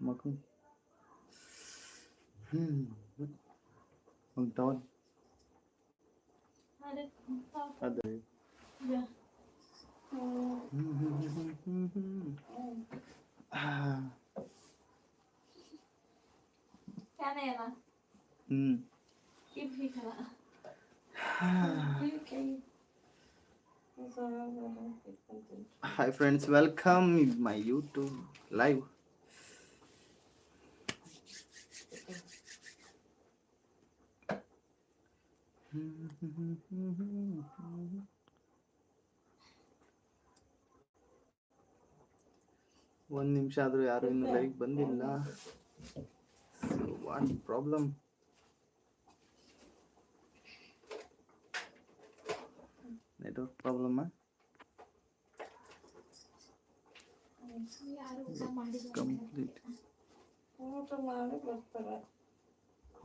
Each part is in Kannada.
ಮಗು ಹ್ಮ್ ಒಂದು ಟವಲ್ ಅದೇ ಹ್ಮ್ hmm hmm hmm hmm ah, hmm hi friends welcome my YouTube live ಒಂದು ನಿಮಿಷ ಆದರೂ ಯಾರು ಇನ್ನು ಲೈವ್ ಬಂದಿಲ್ಲ. What problem network problem complete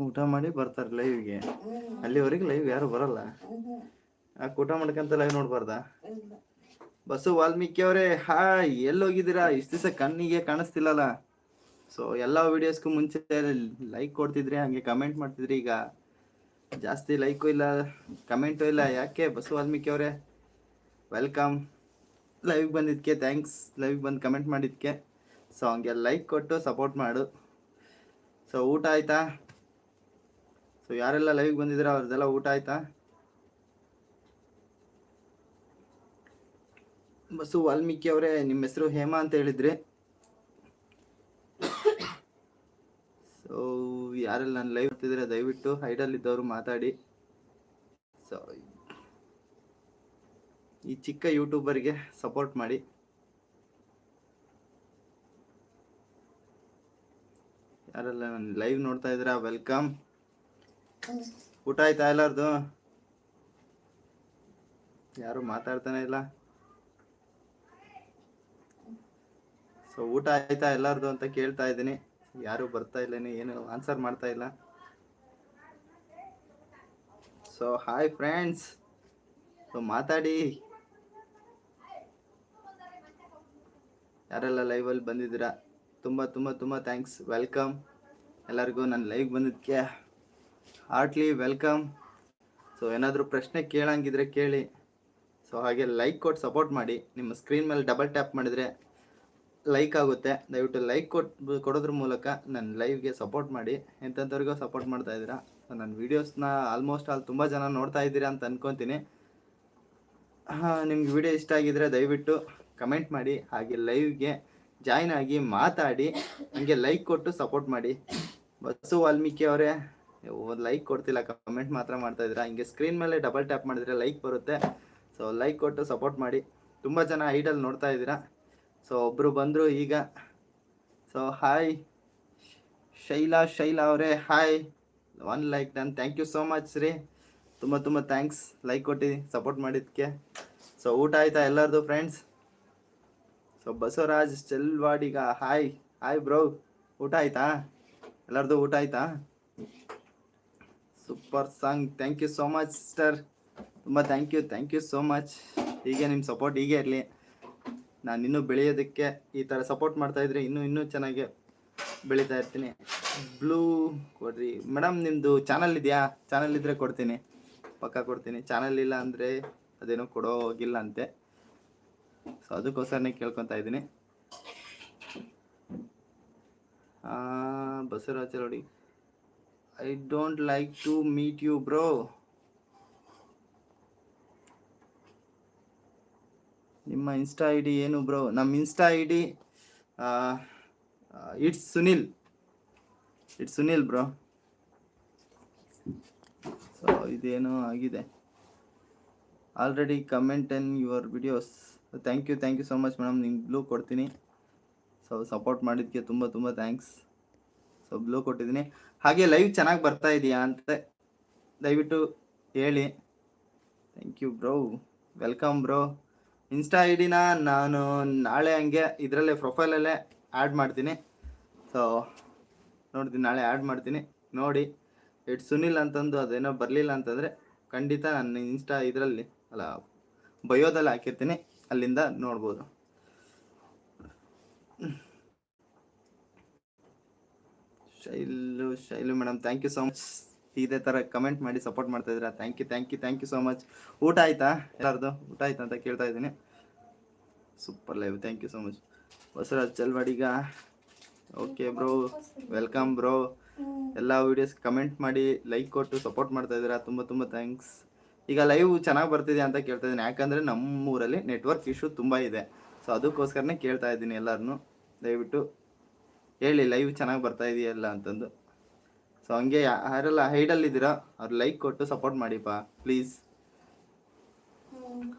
ಊಟ ಮಾಡಿ ಬರ್ತಾರೆ ಲೈವ್ಗೆ ಅಲ್ಲಿವರೆಗೆ ಲೈವ್ ಯಾರು ಬರಲ್ಲ. ಊಟ ಮಾಡ್ಕಂತ ಲೈವ್ ನೋಡ್ಬಾರ್ದ? ಬಸ್ಸು ವಾಲ್ಮೀಕಿ ಅವರೇ ಎಲ್ಲಿ ಎಲ್ಲೋಗಿದ್ದೀರಾ? ಇಷ್ಟು ದಿವಸ ಕಣ್ಣಿಗೆ ಕಾಣಿಸ್ತಿಲ್ಲಲ್ಲ. ಸೊ ಎಲ್ಲ ವಿಡಿಯೋಸ್ಗೂ ಮುಂಚೆ ಲೈಕ್ ಕೊಡ್ತಿದ್ರಿ, ಹಾಗೆ ಕಮೆಂಟ್ ಮಾಡ್ತಿದ್ರಿ ಈಗ. ಜಾಸ್ತಿ ಲೈಕು ಇಲ್ಲ ಕಮೆಂಟು ಇಲ್ಲ, ಯಾಕೆ ಬಸು ವಾಲ್ಮೀಕಿ ಅವರೇ? ವೆಲ್ಕಮ್ ಲೈವ್ಗೆ ಬಂದಿದ್ದಕ್ಕೆ ಥ್ಯಾಂಕ್ಸ್ ಲೈವ್ಗೆ ಬಂದು ಕಮೆಂಟ್ ಮಾಡಿದ್ದಕ್ಕೆ ಸೊ ಹಂಗೆ ಲೈಕ್ ಕೊಟ್ಟು ಸಪೋರ್ಟ್ ಮಾಡು. ಸೊ ಊಟ ಆಯ್ತಾ? ಸೊ ಯಾರೆಲ್ಲ ಲೈವ್ಗೆ ಬಂದಿದ್ದೀರಾ, ಅವ್ರದ್ದೆಲ್ಲ ಊಟ ಆಯ್ತಾ? ಬಸು ವಾಲ್ಮೀಕಿ ಅವರೇ, ನಿಮ್ಮ ಹೆಸರು ಹೇಮಾ ಅಂತ ಹೇಳಿದ್ರಿ. ಸೊ ಯಾರೆಲ್ಲ ನಾನು ಲೈವ್ ಬರ್ತಿದ್ರೆ ದಯವಿಟ್ಟು ಹೈಡಲ್ ಇದ್ದವರು ಮಾತಾಡಿ. ಸೊ ಈ ಚಿಕ್ಕ ಯೂಟ್ಯೂಬರ್ಗೆ ಸಪೋರ್ಟ್ ಮಾಡಿ. ಯಾರೆಲ್ಲ ನನ್ನ ಲೈವ್ ನೋಡ್ತಾ ಇದ್ದೀರಾ ವೆಲ್ಕಮ್ ಊಟ ಆಯ್ತಾ ಎಲ್ಲಾರ್ದು? ಯಾರು ಮಾತಾಡ್ತಾನೆ ಇಲ್ಲ. ಸೊ ಊಟ ಆಯ್ತಾ ಎಲ್ಲಾರ್ದು ಅಂತ ಕೇಳ್ತಾ ಇದ್ದೀನಿ. ಯಾರು ಬರ್ತಾ ಇಲ್ಲೇನೆ, ಏನು ಆನ್ಸರ್ ಮಾಡ್ತಾ ಇಲ್ಲ. ಸೊ ಹಾಯ್ ಫ್ರೆಂಡ್ಸ್ ಸೊ ಮಾತಾಡಿ. ಯಾರೆಲ್ಲ ಲೈವಲ್ಲಿ ಬಂದಿದ್ದೀರಾ? ತುಂಬ ತುಂಬ ತುಂಬ ಥ್ಯಾಂಕ್ಸ್ ವೆಲ್ಕಮ್ ಎಲ್ಲರಿಗೂ ನನ್ನ ಲೈವ್ ಬಂದಿದ್ದಕ್ಕೆ ಹಾರ್ಟ್ಲಿ ವೆಲ್ಕಮ್ ಸೊ ಏನಾದರೂ ಪ್ರಶ್ನೆ ಕೇಳಂಗಿದ್ರೆ ಕೇಳಿ. ಸೊ ಹಾಗೆ ಲೈಕ್ ಕೊಟ್ಟು ಸಪೋರ್ಟ್ ಮಾಡಿ. ನಿಮ್ಮ ಸ್ಕ್ರೀನ್ ಮೇಲೆ ಡಬಲ್ ಟ್ಯಾಪ್ ಮಾಡಿದರೆ ಲೈಕ್ ಆಗುತ್ತೆ. ದಯವಿಟ್ಟು ಲೈಕ್ ಕೊಟ್ಟು ಕೊಡೋದ್ರ ಮೂಲಕ ನನ್ನ ಲೈವ್ಗೆ ಸಪೋರ್ಟ್ ಮಾಡಿ. ಎಂಥವ್ರಿಗೂ ಸಪೋರ್ಟ್ ಮಾಡ್ತಾ ಇದ್ದೀರಾ? ನನ್ನ ವೀಡಿಯೋಸ್ನ ಆಲ್ಮೋಸ್ಟ್ ಆಲ್ ತುಂಬ ಜನ ನೋಡ್ತಾ ಇದ್ದೀರಾ ಅಂತ ಅನ್ಕೊತೀನಿ. ನಿಮ್ಗೆ ವಿಡಿಯೋ ಇಷ್ಟ ಆಗಿದ್ರೆ ದಯವಿಟ್ಟು ಕಮೆಂಟ್ ಮಾಡಿ. ಹಾಗೆ ಲೈವ್ಗೆ ಜಾಯ್ನ್ ಆಗಿ ಮಾತಾಡಿ. ಹಂಗೆ ಲೈಕ್ ಕೊಟ್ಟು ಸಪೋರ್ಟ್ ಮಾಡಿ. ಬಸ್ಸು ವಾಲ್ಮೀಕಿ ಅವರೇ ಲೈಕ್ ಕೊಡ್ತಿಲ್ಲ ಕಮೆಂಟ್ ಮಾತ್ರ ಮಾಡ್ತಾ ಇದ್ದೀರಾ? ಹಿಂಗೆ ಸ್ಕ್ರೀನ್ ಮೇಲೆ ಡಬಲ್ ಟ್ಯಾಪ್ ಮಾಡಿದ್ರೆ ಲೈಕ್ ಬರುತ್ತೆ. ಸೊ ಲೈಕ್ ಕೊಟ್ಟು ಸಪೋರ್ಟ್ ಮಾಡಿ. ತುಂಬ ಜನ ಐಡಲ್ ನೋಡ್ತಾ ಇದ್ದೀರಾ? ಸೊ ಒಬ್ಬರು ಬಂದರು ಈಗ. ಸೊ ಹಾಯ್ ಶೈಲಾ ಶೈಲಾ ಅವರೇ hi one like done thank you so much ರೀ. ತುಂಬ ತುಂಬ ಥ್ಯಾಂಕ್ಸ್ ಲೈಕ್ ಕೊಟ್ಟಿ ಸಪೋರ್ಟ್ ಮಾಡಿದ್ದಕ್ಕೆ ಸೊ ಊಟ ಆಯ್ತಾ ಎಲ್ಲರದು friends so Basavaraj Chelvadiga hi hi bro ಊಟ ಆಯ್ತಾ? ಎಲ್ಲರದು ಊಟ ಆಯ್ತಾ? Super song thank you so much sir ತುಂಬ thank you thank you so much ಹೀಗೆ ನಿಮ್ಮ ಸಪೋರ್ಟ್ ಹೀಗೆ ಇರಲಿ. ನಾನು ಇನ್ನೂ ಬೆಳೆಯೋದಕ್ಕೆ ಈ ಥರ ಸಪೋರ್ಟ್ ಮಾಡ್ತಾ ಇದ್ರೆ ಇನ್ನೂ ಇನ್ನೂ ಚೆನ್ನಾಗಿ ಬೆಳೀತಾ ಇರ್ತೀನಿ. ಬ್ಲೂ ಕೊಡ್ರಿ. ಮೇಡಮ್ ನಿಮ್ಮದು ಚಾನಲ್ ಇದೆಯಾ? ಚಾನಲ್ ಇದ್ದರೆ ಕೊಡ್ತೀನಿ. ಪಕ್ಕ ಕೊಡ್ತೀನಿ. ಚಾನಲ್ ಇಲ್ಲ ಅಂದರೆ ಅದೇನೋ ಕೊಡೋಗಿಲ್ಲ ಅಂತೆ ಸೊ ಅದಕ್ಕೋಸ್ಕರನೇ ಕೇಳ್ಕೊತಾ ಇದ್ದೀನಿ. ಬಸವರಾಜ ನೋಡಿ I don't like to meet you bro ನಿಮ್ಮ ಇನ್ಸ್ಟಾ ಐ ಡಿ ಏನು ಬ್ರೋ ನಮ್ಮ Insta I D it's Sunil it's Sunil bro so ಇದೇನೋ ಆಗಿದೆ. Already comment in your videos thank you thank you so much madam ನಿಮ್ಗೆ ಬ್ಲೂ ಕೊಡ್ತೀನಿ. ಸೊ ಸಪೋರ್ಟ್ ಮಾಡಿದ್ದಕ್ಕೆ ತುಂಬ ತುಂಬ ಥ್ಯಾಂಕ್ಸ್ ಸೊ ಬ್ಲೂ ಕೊಟ್ಟಿದ್ದೀನಿ. ಹಾಗೆ ಲೈವ್ ಚೆನ್ನಾಗಿ ಬರ್ತಾ ಇದೆಯಾ ಅಂತ ದಯವಿಟ್ಟು ಹೇಳಿ. Thank you bro welcome bro Insta I ಡಿನ ನಾನು ನಾಳೆ ಹಂಗೆ ಇದರಲ್ಲೇ ಪ್ರೊಫೈಲಲ್ಲೇ ಆ್ಯಡ್ ಮಾಡ್ತೀನಿ. ಸೊ ನೋಡ್ತೀನಿ, ನಾಳೆ ಆ್ಯಡ್ ಮಾಡ್ತೀನಿ. ನೋಡಿ, ಇಟ್ ಸುನಿಲ್ ಅಂತಂದು ಅದೇನೋ ಬರಲಿಲ್ಲ ಅಂತಂದರೆ ಖಂಡಿತ ನಾನು ಇನ್ಸ್ಟಾ ಇದರಲ್ಲಿ, ಅಲ್ಲ, ಬಯೋದಲ್ಲಿ ಹಾಕಿರ್ತೀನಿ. ಅಲ್ಲಿಂದ ನೋಡ್ಬೋದು. Shailu Shailu madam thank you so much ಇದೇ ಥರ ಕಮೆಂಟ್ ಮಾಡಿ ಸಪೋರ್ಟ್ ಮಾಡ್ತಾ ಇದ್ದೀರಾ? Thank you thank you thank you so much ಊಟ ಆಯ್ತಾ? ಎಲ್ಲರದು? ಊಟ ಆಯ್ತಾ ಅಂತ ಕೇಳ್ತಾ ಇದ್ದೀನಿ. Super live thank you so much Basavaraj Chalvadiga okay bro welcome bro ಎಲ್ಲ ವೀಡಿಯೋಸ್ ಕಮೆಂಟ್ ಮಾಡಿ ಲೈಕ್ ಕೊಟ್ಟು ಸಪೋರ್ಟ್ ಮಾಡ್ತಾ ಇದ್ದೀರಾ? ತುಂಬ ತುಂಬ ಥ್ಯಾಂಕ್ಸ್ ಈಗ ಲೈವ್ ಚೆನ್ನಾಗಿ ಬರ್ತಿದೆ ಅಂತ ಕೇಳ್ತಾ ಇದ್ದೀನಿ. ಯಾಕಂದರೆ ನಮ್ಮೂರಲ್ಲಿ ನೆಟ್ವರ್ಕ್ ಇಶ್ಯೂ ತುಂಬ ಇದೆ. ಸೊ ಅದಕ್ಕೋಸ್ಕರನೇ ಕೇಳ್ತಾ ಇದ್ದೀನಿ ಎಲ್ಲರನ್ನು ದಯವಿಟ್ಟು ಹೇಳಿ ಲೈವ್ ಚೆನ್ನಾಗಿ ಬರ್ತಾ ಇದೆಯಲ್ಲ ಅಂತಂದು. ಸೊ ಹಂಗೆ ಯಾರೆಲ್ಲ ಹೈಡಲ್ಲಿದ್ದೀರಾ ಅವ್ರು ಲೈಕ್ ಕೊಟ್ಟು support ಮಾಡಿಪ್ಪ please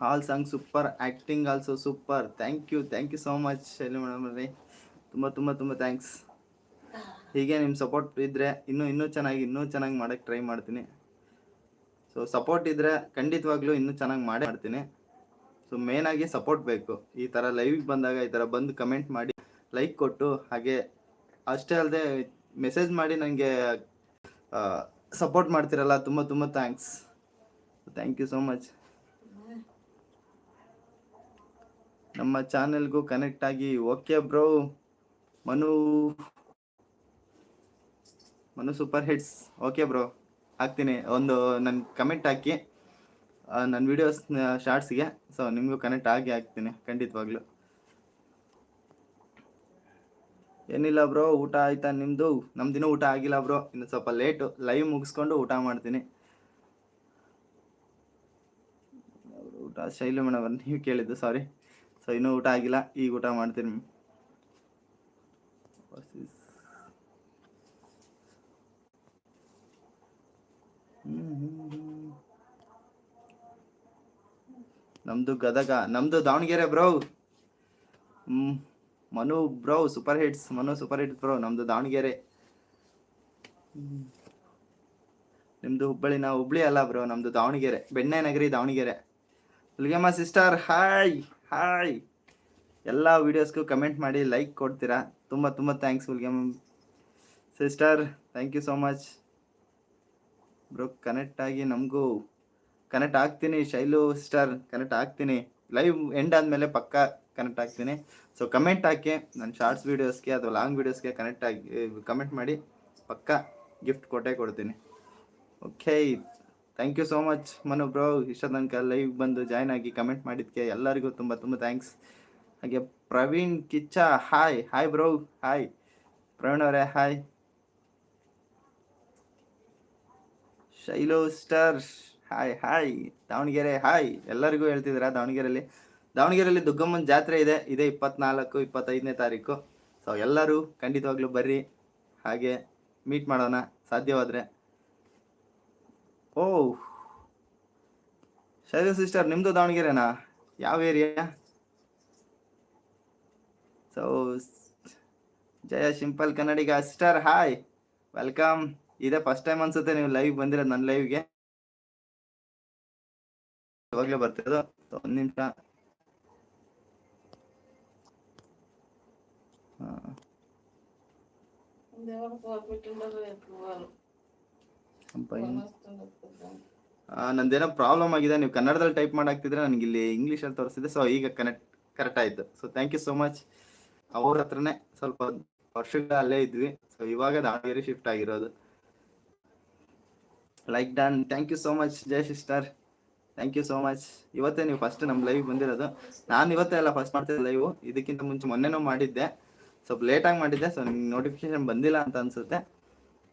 hall song super acting also super thank you thank you so much Shaili madam ಅವರೇ ತುಂಬ ತುಂಬ ತುಂಬ ಥ್ಯಾಂಕ್ಸ್ ಹೀಗೆ ನಿಮ್ಮ ಸಪೋರ್ಟ್ ಇದ್ದರೆ ಇನ್ನೂ ಇನ್ನೂ ಚೆನ್ನಾಗಿ ಇನ್ನೂ ಚೆನ್ನಾಗಿ ಮಾಡೋಕ್ಕೆ ಟ್ರೈ ಮಾಡ್ತೀನಿ. ಸೊ ಸಪೋರ್ಟ್ ಇದ್ದರೆ ಖಂಡಿತವಾಗ್ಲೂ ಇನ್ನೂ ಚೆನ್ನಾಗಿ ಮಾಡೇ ಮಾಡ್ತೀನಿ. ಸೊ ಮೇನಾಗಿ ಸಪೋರ್ಟ್ ಬೇಕು. ಈ ಥರ ಲೈವಿಗೆ ಬಂದಾಗ ಈ ಥರ ಬಂದು ಕಮೆಂಟ್ ಮಾಡಿ ಲೈಕ್ ಕೊಟ್ಟು ಹಾಗೆ ಅಷ್ಟೇ ಅಲ್ಲದೆ ಮೆಸೇಜ್ ಮಾಡಿ ನನಗೆ ಸಪೋರ್ಟ್ ಮಾಡ್ತಿರಲ್ಲ, ತುಂಬ ತುಂಬ thanks thank you so much ನಮ್ಮ ಚಾನೆಲ್ಗೂ ಕನೆಕ್ಟ್ ಆಗಿ okay bro Manu Manu super hits okay bro ಹಾಕ್ತೀನಿ. ಒಂದು ನನ್ನ ಕಮೆಂಟ್ ಹಾಕಿ. ನನ್ನ ವೀಡಿಯೋಸ್ ಶಾರ್ಟ್ಸ್ಗೆ ಸೊ ನಿಮಗೂ ಕನೆಕ್ಟ್ ಆಗಿ ಹಾಕ್ತೀನಿ. ಖಂಡಿತವಾಗ್ಲೂ. ಏನಿಲ್ಲ ಬ್ರೋ, ಊಟ ಆಯ್ತಾ ನಿಮ್ಮದು ದಿನ ಊಟ ಆಗಿಲ್ಲ ಬ್ರೋ. ಇನ್ನು ಸ್ವಲ್ಪ ಲೇಟು ಲೈವ್ ಮುಗಿಸ್ಕೊಂಡು ಊಟ ಮಾಡ್ತೀನಿ. ಊಟ ಶೈಲಿ ಮೇಡಮ್, ನೀವು ಕೇಳಿದ್ದು ಸಾರಿ ಸೊ ಇನ್ನೂ ಊಟ ಆಗಿಲ್ಲ, ಈಗ ಊಟ ಮಾಡ್ತೀನಿ. ನಮ್ದು ಗದಗ, ನಮ್ದು ದಾವಣಗೆರೆ ಬ್ರೋ. ಹ್ಮ್. Manu bro super hits Manu super hits bro, ನಮ್ದು ದಾವಣಗೆರೆ. ನಿಮ್ದು ಹುಬ್ಬಳ್ಳಿ ಹುಬ್ಬಳ್ಳಿನ ಹುಬ್ಳಿ ಅಲ್ಲ ಬ್ರೋ, ನಮ್ದು ದಾವಣಗೆರೆ ಬೆಣ್ಣೆ ನಗರಿ Davanagere. Hulgemma sister hi hi ಎಲ್ಲ ವೀಡಿಯೋಸ್ಗೂ ಕಮೆಂಟ್ ಮಾಡಿ ಲೈಕ್ ಕೊಡ್ತೀರಾ? ತುಂಬ ತುಂಬ thanks Hulgemma. Sister thank you so much bro connect ಆಗಿ ನಮಗೂ. ಕನೆಕ್ಟ್ ಆಗ್ತೀನಿ, ಶೈಲು ಸಿಸ್ಟರ್ ಕನೆಕ್ಟ್ ಆಗ್ತೀನಿ. ಲೈವ್ ಎಂಡ್ ಆದಮೇಲೆ ಪಕ್ಕ. ಕನೆಕ್ಟ್ ಆಗ್ತೀನಿ ಸೊ ಕಮೆಂಟ್ ಹಾಕಿ ನನ್ನ ಶಾರ್ಟ್ಸ್ ವೀಡಿಯೋಸ್ಗೆ ಅಥವಾ ಲಾಂಗ್ ವೀಡಿಯೋಸ್ಗೆ ಕನೆಕ್ಟ್ ಆಗಿ ಕಮೆಂಟ್ ಮಾಡಿ, ಪಕ್ಕ ಗಿಫ್ಟ್ ಕೊಟ್ಟೆ ಕೊಡ್ತೀನಿ. Okay thank you so much Manu bro ಇಷ್ಟ ತನಕ ಲೈವ್ ಬಂದು ಜಾಯ್ನ್ ಆಗಿ ಕಮೆಂಟ್ ಮಾಡಿದ್ದಕ್ಕೆ ಎಲ್ಲರಿಗೂ ತುಂಬ ತುಂಬ ಥ್ಯಾಂಕ್ಸ್ ಹಾಗೆ Praveen Kichcha hi hi bro hi Praveen ಅವರೇ hi Shailo star hi hi Davanagere hi ಎಲ್ಲರಿಗೂ ಹೇಳ್ತಿದ್ದೀರಾ ದಾವಣಗೆರೆಯಲ್ಲಿ ದಾವಣಗೆರೆಯಲ್ಲಿ ದುಗ್ಗಮ್ಮನ ಜಾತ್ರೆ ಇದೆ. ಇದೇ ಇಪ್ಪತ್ನಾಲ್ಕು, ಇಪ್ಪತ್ತೈದನೇ ತಾರೀಕು. ಸೊ ಎಲ್ಲರೂ ಖಂಡಿತವಾಗ್ಲೂ ಬರ್ರಿ. ಹಾಗೆ ಮೀಟ್ ಮಾಡೋಣ. ಸಾಧ್ಯವಾದರೆ. ಓ ಶೈಲ ಸಿಸ್ಟರ್ ನಿಮ್ಮದು ದಾವಣಗೆರೆನಾ? ಯಾವ area so Jaya simple Kannadiga sister hi welcome ಇದೇ ಫಸ್ಟ್ ಟೈಮ್ ಅನ್ಸುತ್ತೆ ನೀವು ಲೈವ್ ಬಂದಿರೋದು ನನ್ನ ಲೈವ್ಗೆ ಇವಾಗಲೇ ಬರ್ತಿರೋದು ಒಂದು ನಿಮಿಷ. ನಂದೇನೋ ಪ್ರಾಬ್ಲಮ್ ಆಗಿದೆ. ನೀವು ಕನ್ನಡದಲ್ಲಿ ಟೈಪ್ ಮಾಡಾಕ್ತಿದ್ರೆ ನನಗೆ ಇಲ್ಲಿ ಇಂಗ್ಲೀಷಲ್ಲಿ ತೋರಿಸಿದೆ. ಸೊ ಈಗ ಕನೆಕ್ಟ್ ಕರೆಕ್ಟ್ ಆಯಿತು. So thank you so much ಅವ್ರ ಹತ್ರನೇ ಸ್ವಲ್ಪ ವರ್ಷಗಳ ಅಲ್ಲೇ ಇದ್ವಿ. ಸೊ ಇವಾಗ ದಾವಣಗೆರೆ ಶಿಫ್ಟ್ ಆಗಿರೋದು. Like done thank you so much Jaya sister thank you so much ಇವತ್ತೇ ನೀವು ಫಸ್ಟ್ ನಮ್ಮ ಲೈವ್ ಬಂದಿರೋದು. ನಾನು ಇವತ್ತೇ ಅಲ್ಲ ಫಸ್ಟ್ ಮಾಡ್ತಿದ್ದೆ ಲೈವ್ ಇದಕ್ಕಿಂತ ಮುಂಚೆ ಮೊನ್ನೆನೂ ಮಾಡಿದ್ದೆ. ಸ್ವಲ್ಪ ಲೇಟಾಗಿ ಮಾಡಿದ್ದೆ ಸೊ ನಿಮ್ಗೆ ನೋಟಿಫಿಕೇಶನ್ ಬಂದಿಲ್ಲ ಅಂತ ಅನ್ಸುತ್ತೆ.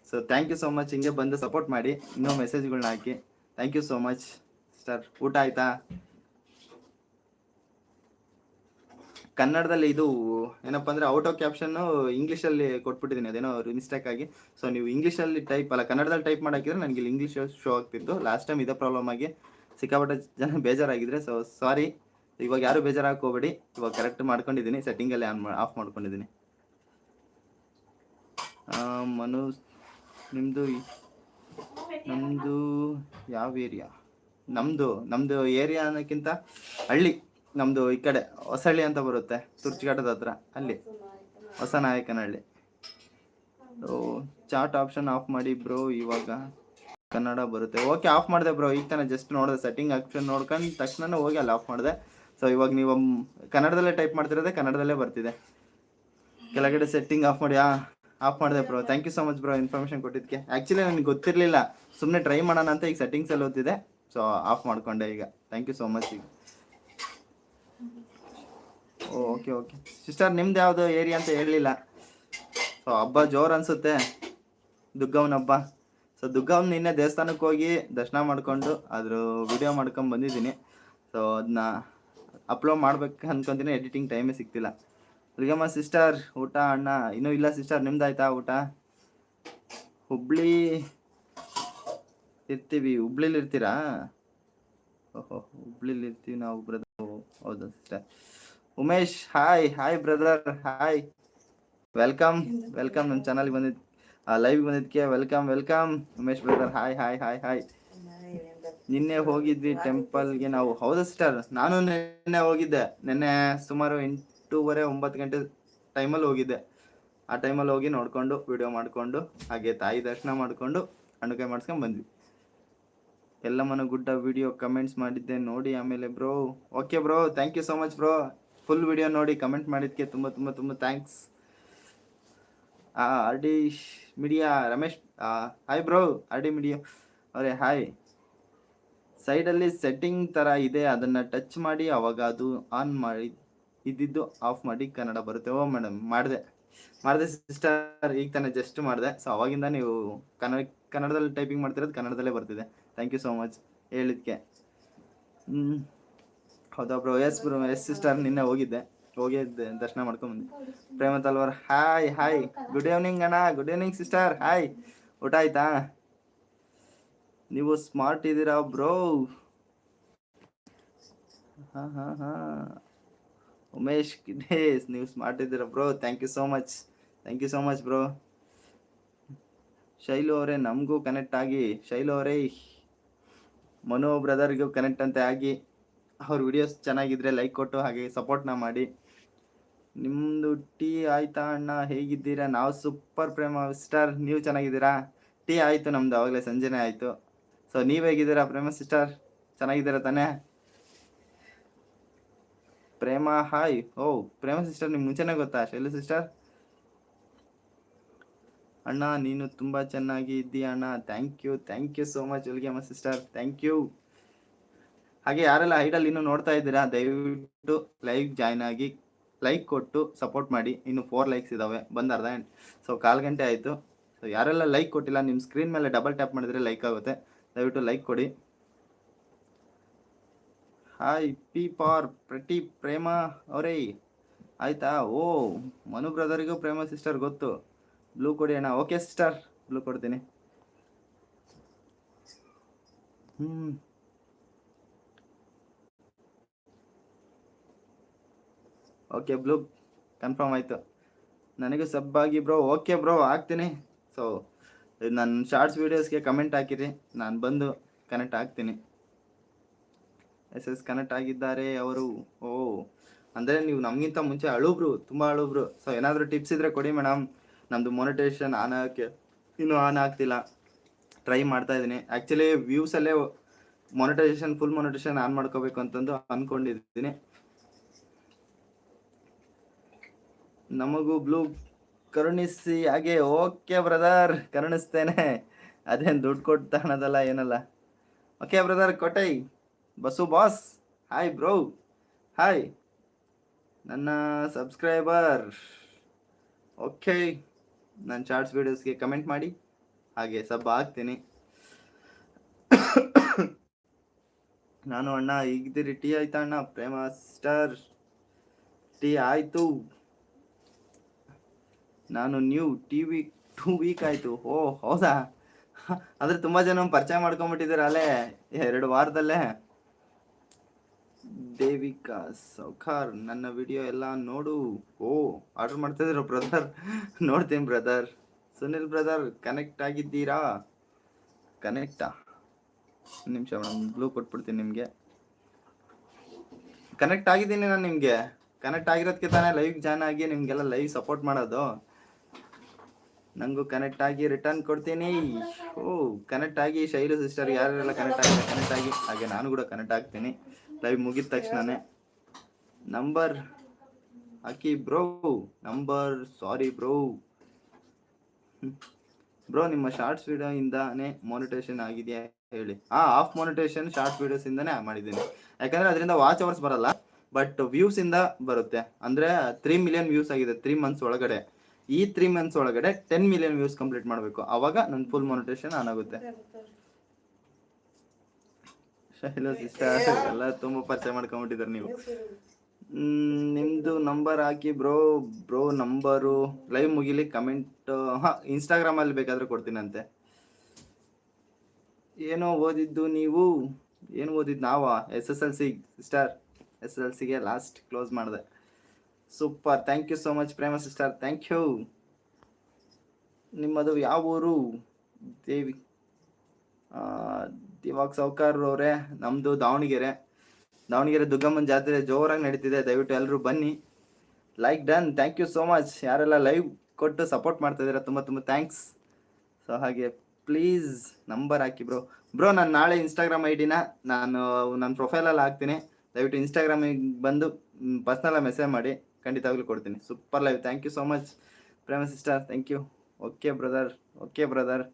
So thank you so much ಹಿಂಗೆ ಬಂದು ಸಪೋರ್ಟ್ ಮಾಡಿ, ಇನ್ನೂ ಮೆಸೇಜ್ಗಳನ್ನ ಹಾಕಿ. Thank you so much sir ಊಟ ಆಯ್ತಾ? ಕನ್ನಡದಲ್ಲಿ ಇದು ಏನಪ್ಪ ಅಂದರೆ ಔಟ್ ಆಫ್ ಕ್ಯಾಪ್ಷನ್ನು ಇಂಗ್ಲೀಷಲ್ಲಿ ಕೊಟ್ಬಿಟ್ಟಿದ್ದೀನಿ ಅದೇನೋ ಮಿಸ್ಟೇಕ್ ಆಗಿ. ಸೊ ನೀವು ಇಂಗ್ಲೀಷಲ್ಲಿ ಟೈಪ್ ಅಲ್ಲ, ಕನ್ನಡದಲ್ಲಿ ಟೈಪ್ ಮಾಡಾಕಿದ್ರೆ ನನಗೆ ಇಲ್ಲಿ ಇಂಗ್ಲೀಷ್ ಶೋ ಆಗ್ತಿತ್ತು. ಲಾಸ್ಟ್ ಟೈಮ್ ಇದೇ ಪ್ರಾಬ್ಲಮ್ ಆಗಿ ಸಿಕ್ಕಾಪಟ್ಟೆ ಜನ ಬೇಜಾರಾಗಿದ್ರೆ ಸೊ ಸಾರಿ ಇವಾಗ ಯಾರು ಬೇಜಾರಾಗಿ ಹೋಗ್ಬೇಡಿ. ಇವಾಗ ಕರೆಕ್ಟ್ ಮಾಡ್ಕೊಂಡಿದ್ದೀನಿ ಸೆಟ್ಟಿಂಗಲ್ಲಿ ಆನ್ ಆಫ್ ಮಾಡ್ಕೊಂಡಿದ್ದೀನಿ ಆ, ಮನು ನಿಮ್ಮದು ನಮ್ಮದು ಯಾವ ಏರಿಯಾ ನಮ್ಮದು ನಮ್ಮದು ಏರಿಯಾ ಅನ್ನೋಕ್ಕಿಂತ ಹಳ್ಳಿ. ನಮ್ಮದು ಈ ಕಡೆ ಹೊಸಳ್ಳಿ ಅಂತ ಬರುತ್ತೆ ತುರ್ಚಿಘಾಟದ ಹತ್ರ ಅಲ್ಲಿ. Hosa Nayakanahalli so chat option off ಮಾಡಿ ಬ್ರೋ ಇವಾಗ ಕನ್ನಡ ಬರುತ್ತೆ. ಓಕೆ ಆಫ್ ಮಾಡಿದೆ ಬ್ರೋ ಈಗ ತಾನೇ ಜಸ್ಟ್ ನೋಡಿದೆ ಸೆಟ್ಟಿಂಗ್ ಆಪ್ಷನ್ ನೋಡ್ಕೊಂಡು ತಕ್ಷಣ ಹೋಗಿ ಅಲ್ಲಿ ಆಫ್ ಮಾಡಿದೆ. ಸೊ ಇವಾಗ ನೀವು ಕನ್ನಡದಲ್ಲೇ ಟೈಪ್ ಮಾಡ್ತಿರೋದೆ ಕನ್ನಡದಲ್ಲೇ ಬರ್ತಿದೆ. ಕೆಳಗಡೆ ಸೆಟ್ಟಿಂಗ್ ಆಫ್ ಮಾಡಿ ಆಫ್ ಮಾಡಿದೆ bro thank you so much bro information ಕೊಟ್ಟಿದ್ದಕ್ಕೆ. ಆ್ಯಕ್ಚುಲಿ ನನಗೆ ಗೊತ್ತಿರಲಿಲ್ಲ. ಸುಮ್ಮನೆ ಟ್ರೈ ಮಾಡೋಣ ಅಂತ ಈಗ ಸೆಟ್ಟಿಂಗ್ಸಲ್ಲಿ ಓದ್ತಿದೆ ಸೊ ಆಫ್ ಮಾಡಿಕೊಂಡೆ ಈಗ. ಥ್ಯಾಂಕ್ ಯು ಸೊ ಮಚ್ ಈಗ. ಓಕೆ ಓಕೆ ಸಿಸ್ಟರ್ ನಿಮ್ದು ಯಾವುದು ಏರಿಯಾ ಅಂತ ಹೇಳಲಿಲ್ಲ ಸೊ ಹಬ್ಬ ಜೋರು ಅನಿಸುತ್ತೆ. ದುಗ್ಗವ್ನ ಹಬ್ಬ. ಸೊ ದುಗ್ಗವ್ನ ನಿನ್ನೆ ದೇವಸ್ಥಾನಕ್ಕೆ ಹೋಗಿ ದರ್ಶನ ಮಾಡಿಕೊಂಡು ಅದ್ರ ವಿಡಿಯೋ ಮಾಡ್ಕೊಂಡು ಬಂದಿದ್ದೀನಿ. ಸೊ ಅದನ್ನ ಅಪ್ಲೋಡ್ ಮಾಡ್ಬೇಕು ಅನ್ಕೊಂತೀನಿ. ಎಡಿಟಿಂಗ್ ಟೈಮೇ ಸಿಗ್ತಿಲ್ಲ. ದುರ್ಗಮ್ಮ ಸಿಸ್ಟರ್, ಊಟ ಅಣ್ಣ, ಇನ್ನೂ ಇಲ್ಲ ಸಿಸ್ಟರ್, ನಿಮ್ದಾಯ್ತಾ ಊಟ? ಹುಬ್ಳಿ ಇರ್ತೀವಿ, ಹುಬ್ಳಿಲಿ ಇರ್ತೀರಾ? ಓಹೋ, ಹುಬ್ಳಿಲಿ ಇರ್ತೀವಿ ನಾವು ಬ್ರದರ್ ಹೌದು sister Umesh hi hi brother hi welcome welcome ನನ್ನ ಚಾನಲ್ಗೆ ಬಂದಿದ್ದ ಲೈವ್ ಬಂದಿದ್ದಕ್ಕೆ welcome welcome Umesh brother hi hi hi hi ನಿನ್ನೆ ಹೋಗಿದ್ವಿ ಟೆಂಪಲ್ಗೆ ನಾವು, ಹೌದಾ ಸಿಸ್ಟರ್ ನಾನು ನಿನ್ನೆ ಹೋಗಿದ್ದೆ. ನಿನ್ನೆ ಸುಮಾರು ಎಂಟೂವರೆ, ಒಂಬತ್ತು ಗಂಟೆ ಟೈಮಲ್ಲಿ ಹೋಗಿದ್ದೆ. ಆ ಟೈಮಲ್ಲಿ ಹೋಗಿ ನೋಡಿಕೊಂಡು ವಿಡಿಯೋ ಮಾಡಿಕೊಂಡು, ಹಾಗೆ ತಾಯಿ ದರ್ಶನ ಮಾಡಿಕೊಂಡು ಅಣ್ಣಕಾಯಿ ಮಾಡಿಸ್ಕೊಂಡು ಬಂದ್ವಿ. ಎಲ್ಲಮ್ಮನ ಗುಡ್ಡ ವಿಡಿಯೋ ಕಮೆಂಟ್ಸ್ ಮಾಡಿದ್ದೆ, ನೋಡಿ ಆಮೇಲೆ bro okay bro thank you so much bro full video ನೋಡಿ ಕಮೆಂಟ್ ಮಾಡಿದ್ದಕ್ಕೆ ತುಂಬ ತುಂಬ ತುಂಬ thanks R D media, Ramesh hi bro R D media, ಅವರೇ ಹಾಯ್ ಸೈಡಲ್ಲಿ ಸೆಟ್ಟಿಂಗ್ ಥರ ಇದೆ, ಅದನ್ನು ಟಚ್ ಮಾಡಿ, ಅವಾಗ ಅದು ಆನ್ ಮಾಡಿ ಇದ್ದಿದ್ದು ಆಫ್ ಮಾಡಿ ಕನ್ನಡ ಬರುತ್ತೆ. ಓ ಮೇಡಮ್ ಮಾಡಿದೆ. ಮಾಡಿದೆ ಸಿಸ್ಟರ್ ಈಗ ತಾನೇ ಜಸ್ಟ್ ಮಾಡಿದೆ. ಸೊ ಅವಾಗಿಂದ ನೀವು ಕನ್ನಡ, ಕನ್ನಡದಲ್ಲಿ ಟೈಪಿಂಗ್ ಮಾಡ್ತಿರೋದು ಕನ್ನಡದಲ್ಲೇ ಬರ್ತಿದೆ. ಥ್ಯಾಂಕ್ ಯು ಸೋ ಮಚ್ ಹೇಳಿದ್ಕೆ. ಹ್ಞೂ ಹೌದಾ bro yes bro yes sister ನಿನ್ನೆ ಹೋಗಿದ್ದೆ. ಹೋಗಿದ್ದೆ, ದರ್ಶನ ಮಾಡ್ಕೊಂಬಂದೆ Prema Talwar hi hi good evening ಅಣ್ಣ ಗುಡ್ ಈವ್ನಿಂಗ್ ಸಿಸ್ಟರ್ ಹಾಯ್ ಊಟ ಆಯ್ತಾ? ನೀವು ಸ್ಮಾರ್ಟ್ ಇದ್ದೀರಾ ಬ್ರೋ ಹಾ ಹಾ ಹಾ. ಉಮೇಶ್ ಕಿಡೇಸ್ ನೀವು ಸ್ಮಾರ್ಟ್ ಇದ್ದೀರ bro thank you so much thank you so much bro Shailu ಅವರೇ, ನಮಗೂ ಕನೆಕ್ಟ್ ಆಗಿ. ಶೈಲು ಅವರೇ, ಮನು ಬ್ರದರ್ಗೂ ಕನೆಕ್ಟ್ ಅಂತ ಆಗಿ. ಅವ್ರ ವಿಡಿಯೋಸ್ ಚೆನ್ನಾಗಿದ್ರೆ ಲೈಕ್ ಕೊಟ್ಟು, ಹಾಗೆ ಸಪೋರ್ಟ್ನ ಮಾಡಿ. ನಿಮ್ಮದು ಟೀ ಆಯ್ತಾ ಅಣ್ಣ? ಹೇಗಿದ್ದೀರಾ? ನಾವು ಸೂಪರ್ ಪ್ರೇಮ ಸಿಸ್ಟರ್ ನೀವು ಚೆನ್ನಾಗಿದ್ದೀರಾ? ಟೀ ಆಯಿತು ನಮ್ಮದು ಆವಾಗಲೇ ಸಂಜೆನೇ ಆಯಿತು. ಸೊ ನೀವು ಹೇಗಿದ್ದೀರಾ ಪ್ರೇಮ ಸಿಸ್ಟರ್ ಚೆನ್ನಾಗಿದ್ದೀರಾ ತಾನೇ? ಪ್ರೇಮ ಹಾಯ್ ಓ ಪ್ರೇಮ ಸಿಸ್ಟರ್ ನಿಮ್ಗೆ ಮುಂಚೆನೇ ಗೊತ್ತಾ? ಶೈಲು ಸಿಸ್ಟರ್ ಅಣ್ಣ, ನೀನು ತುಂಬ ಚೆನ್ನಾಗಿ ಇದ್ದೀಯ ಅಣ್ಣ. Thank you thank you so much ಅಮ್ಮ ಸಿಸ್ಟರ್ ಥ್ಯಾಂಕ್ ಯು ಹಾಗೆ ಯಾರೆಲ್ಲ ಐಡಲ್ ಇನ್ನು ನೋಡ್ತಾ ಇದ್ದೀರಾ, ದಯವಿಟ್ಟು ಲೈವ್ ಜಾಯ್ನ್ ಆಗಿ ಲೈಕ್ ಕೊಟ್ಟು ಸಪೋರ್ಟ್ ಮಾಡಿ. ಇನ್ನು ಫೋರ್ ಲೈಕ್ಸ್ ಇದಾವೆ. ಬಂದು ಅರ್ಧ ಸೊ ಕಾಲು ಗಂಟೆ ಆಯಿತು. ಸೊ ಯಾರೆಲ್ಲ ಲೈಕ್ ಕೊಟ್ಟಿಲ್ಲ ನಿಮ್ಮ ಸ್ಕ್ರೀನ್ ಮೇಲೆ ಡಬಲ್ ಟ್ಯಾಪ್ ಮಾಡಿದರೆ ಲೈಕ್ ಆಗುತ್ತೆ. ದಯವಿಟ್ಟು ಲೈಕ್ ಕೊಡಿ. ಹಾಯ್ ಪಿ ಪಾರ್ ಪ್ರತಿ ಪ್ರೇಮ ಅವರೇ? ಆಯ್ತಾ? ಓ, ಮನು ಬ್ರದರಿಗೂ ಪ್ರೇಮ ಸಿಸ್ಟರ್ ಗೊತ್ತು. ಬ್ಲೂ ಕೊಡಿ ಅಣ್ಣ. ಓಕೆ ಸಿಸ್ಟರ್ ಬ್ಲೂ ಕೊಡ್ತೀನಿ. ಹ್ಞೂ ಓಕೆ ಬ್ಲೂ ಕನ್ಫರ್ಮ್ ಆಯಿತು. ನನಗೂ ಸಬ್ ಆಗಿ ಬ್ರೋ ಓಕೆ ಬ್ರೋ ಆಗ್ತೀನಿ ಸೊ ನನ್ನ ಶಾರ್ಟ್ಸ್ ವೀಡಿಯೋಸ್ಗೆ ಕಮೆಂಟ್ ಹಾಕಿರಿ. ನಾನು ಬಂದು ಕನೆಕ್ಟ್ ಆಗ್ತೀನಿ ಎಸ್ ಎಸ್ ಕನೆಕ್ಟ್ ಆಗಿದ್ದಾರೆ ಅವರು. ಓ, ಅಂದರೆ ನೀವು ನಮಗಿಂತ ಮುಂಚೆ ಅಳುಬ್ರು, ತುಂಬ ಅಳುಬ್ರು. ಸೊ ಏನಾದರೂ ಟಿಪ್ಸ್ ಇದ್ದರೆ ಕೊಡಿ ಮೇಡಮ್ ನಮ್ಮದು ಮೊನಿಟೈಸೇಷನ್ ಆನ್ ಆಗೋಕ್ಕೆ ಇನ್ನೂ ಆನ್ ಆಗ್ತಿಲ್ಲ ಟ್ರೈ ಮಾಡ್ತಾ ಇದ್ದೀನಿ. ಆ್ಯಕ್ಚುಲಿ ವ್ಯೂಸಲ್ಲೇ ಮೊನಿಟೈಸೇಷನ್ ಫುಲ್ ಮೊನಿಟೈಸೇಷನ್ ಆನ್ ಮಾಡ್ಕೋಬೇಕು ಅಂತಂದು ಅಂದ್ಕೊಂಡಿದ್ದೀನಿ ನಮಗೂ ಬ್ಲೂ ಕರುಣಿಸಿ, ಹಾಗೆ ಓಕೆ ಬ್ರದರ್ ಕರುಣಿಸ್ತೇನೆ. ಅದೇನು ದುಡ್ಡು ಕೊಟ್ಟು ತಗೊಳೋದಲ್ಲ, ಏನಲ್ಲ. Okay brother ಕೊಟ್ಟೈ. Bus boss. Hi bro hi ನನ್ನ ಸಬ್ಸ್ಕ್ರೈಬರ್. ಓಕೆ ನನ್ನ ಶಾರ್ಟ್ಸ್ ವೀಡಿಯೋಸ್ಗೆ ಕಮೆಂಟ್ ಮಾಡಿ. ಹಾಗೆ ಸಬ್ ಹಾಕ್ತೀನಿ ನಾನು ಅಣ್ಣ ಈಗಿದ್ದೀರಿ ಟೀ ಆಯ್ತಾ ಅಣ್ಣ? ಪ್ರೇಮ ಸ್ಟಾರ್ ಟೀ ಆಯಿತು. ನಾನು new T V two week ಆಯಿತು. ಓ, ಹೌದಾ? ಅಂದರೆ ತುಂಬ ಜನ ಪರಿಚಯ ಮಾಡ್ಕೊಂಬಿಟ್ಟಿದ್ದೀರ ಅಲ್ಲೇ ಎರಡು ವಾರದಲ್ಲೇ? ದೇವಿಕಾ ಸೌಖಾರ್ ನನ್ನ ವಿಡಿಯೋ ಎಲ್ಲ ನೋಡು. ಓ ಆರ್ಡರ್ ಮಾಡ್ತಿದ್ರು ಬ್ರದರ್ ನೋಡ್ತೀನಿ ಬ್ರದರ್ ಸುನಿಲ್ ಬ್ರದರ್ ಕನೆಕ್ಟ್ ಆಗಿದ್ದೀರಾ? ಕನೆಕ್ಟಾ ನಿಮಿಷ ಮೇಡಮ್ ಬ್ಲೂ ಕೊಟ್ಬಿಡ್ತೀನಿ ನಿಮಗೆ. ಕನೆಕ್ಟ್ ಆಗಿದ್ದೀನಿ ನಾನು ನಿಮಗೆ. ಕನೆಕ್ಟ್ ಆಗಿರೋದಕ್ಕೆ ತಾನೇ ಲೈವ್ ಜಾಯ್ನ್ ಆಗಿ ನಿಮಗೆಲ್ಲ ಲೈವ್ ಸಪೋರ್ಟ್ ಮಾಡೋದು. ನಂಗೂ ಕನೆಕ್ಟ್ ಆಗಿ ರಿಟರ್ನ್ ಕೊಡ್ತೀನಿ. ಓ ಕನೆಕ್ಟ್ ಆಗಿ ಶೈಲು ಸಿಸ್ಟರ್ ಯಾರೆಲ್ಲ ಕನೆಕ್ಟ್ ಆಗಿ ಕನೆಕ್ಟ್ ಆಗಿ, ಹಾಗೆ ನಾನು ಕೂಡ ಕನೆಕ್ಟ್ ಆಗ್ತೀನಿ. ಲೈವ್ ಮುಗಿದ ತಕ್ಷಣನೇ. ನಂಬರ್ ಹಾಕಿ bro number sorry bro bro ನಿಮ್ಮ ಶಾರ್ಟ್ಸ್ ವಿಡಿಯೋ ಇಂದಾನೇ ಮಾನಿಟೇಷನ್ ಆಗಿದೆಯಾ ಹೇಳಿ. ಆ ಆಫ್ ಮಾನಿಟೇಷನ್ ಶಾರ್ಟ್ ವಿಡಿಯೋಸ್ ಇಂದಾನೆ ಮಾಡಿದ್ದೀನಿ. ಯಾಕಂದ್ರೆ ಅದರಿಂದ ವಾಚ್ ಅವರ್ಸ್ ಬರಲ್ಲ ಬಟ್ ವ್ಯೂಸ್ ಇಂದ ಬರುತ್ತೆ. ಅಂದ್ರೆ ತ್ರೀ ಮಿಲಿಯನ್ ವ್ಯೂಸ್ ಆಗಿದೆ ತ್ರೀ ಮಂತ್ಸ್ ಒಳಗಡೆ. ಈ ತ್ರೀ ಮಂತ್ಸ್ ಒಳಗಡೆ ಟೆನ್ ಮಿಲಿಯನ್ ವ್ಯೂಸ್ ಕಂಪ್ಲೀಟ್ ಮಾಡಬೇಕು. ಅವಾಗ ನನ್ನ ಫುಲ್ ಮೋನಿಟೇಷನ್ ಆನ್ ಆಗುತ್ತೆ. ಶೈಲು ಸಿಸ್ಟರ್ ಎಲ್ಲ ತುಂಬಾ ಪರಿಚಯ ಮಾಡ್ಕೊಂಡ್ಬಿಟ್ಟಿದ್ದಾರೆ ನೀವು. ನಿಮ್ದು ನಂಬರ್ ಹಾಕಿ ಬ್ರೋ ಬ್ರೋ ನಂಬರು ಲೈವ್ ಮುಗಿಲಿ ಕಮೆಂಟ್ ಹಾ ಇನ್ಸ್ಟಾಗ್ರಾಮ್ ಅಲ್ಲಿ ಬೇಕಾದ್ರೆ ಕೊಡ್ತೀನಂತೆ. ಏನೋ ಓದಿದ್ದು ನೀವು? ಏನು ಓದಿದ್ದು ನಾವಾ? S S L C sister S S L ಸಿಗೆ ಲಾಸ್ಟ್ ಕ್ಲೋಸ್ ಮಾಡಿದೆ. Super thank you so much Prema sister thank you ನಿಮ್ಮದು ಯಾವ ಊರು? ದೇವಿ ಆ, ದಿವಾಕ್ ನಮ್ದು ದಾವಣಗೆರೆ. ದಾವಣಗೆರೆ ದುಗ್ಗಮ್ಮನ ಜಾತ್ರೆ ಜೋರಾಗಿ ನಡೀತಿದೆ ದಯವಿಟ್ಟು ಎಲ್ಲರೂ ಬನ್ನಿ. Like done thank you so much ಯಾರೆಲ್ಲ ಲೈವ್ ಕೊಟ್ಟು ಸಪೋರ್ಟ್ ಮಾಡ್ತಾ ಇದ್ದೀರಾ ತುಂಬ ತುಂಬ ಥ್ಯಾಂಕ್ಸ್ ಸೊ ಹಾಗೆ ಪ್ಲೀಸ್ ನಂಬರ್ ಹಾಕಿ ಬ್ರೋ ಬ್ರೋ ನಾನು ನಾಳೆ ಇನ್ಸ್ಟಾಗ್ರಾಮ್ ಐ ಡಿನ ನಾನು ನನ್ನ ಪ್ರೊಫೈಲಲ್ಲಿ ಹಾಕ್ತೀನಿ. ದಯವಿಟ್ಟು ಇನ್ಸ್ಟಾಗ್ರಾಮಿಗೆ ಬಂದು ಪರ್ಸ್ನಲಾಗಿ ಮೆಸೇಜ್ ಮಾಡಿ. ಖಂಡಿತವಾಗ್ಲೂ ಕೊಡ್ತೀನಿ. Super live thank you so much Prema sister thank you okay brother okay brother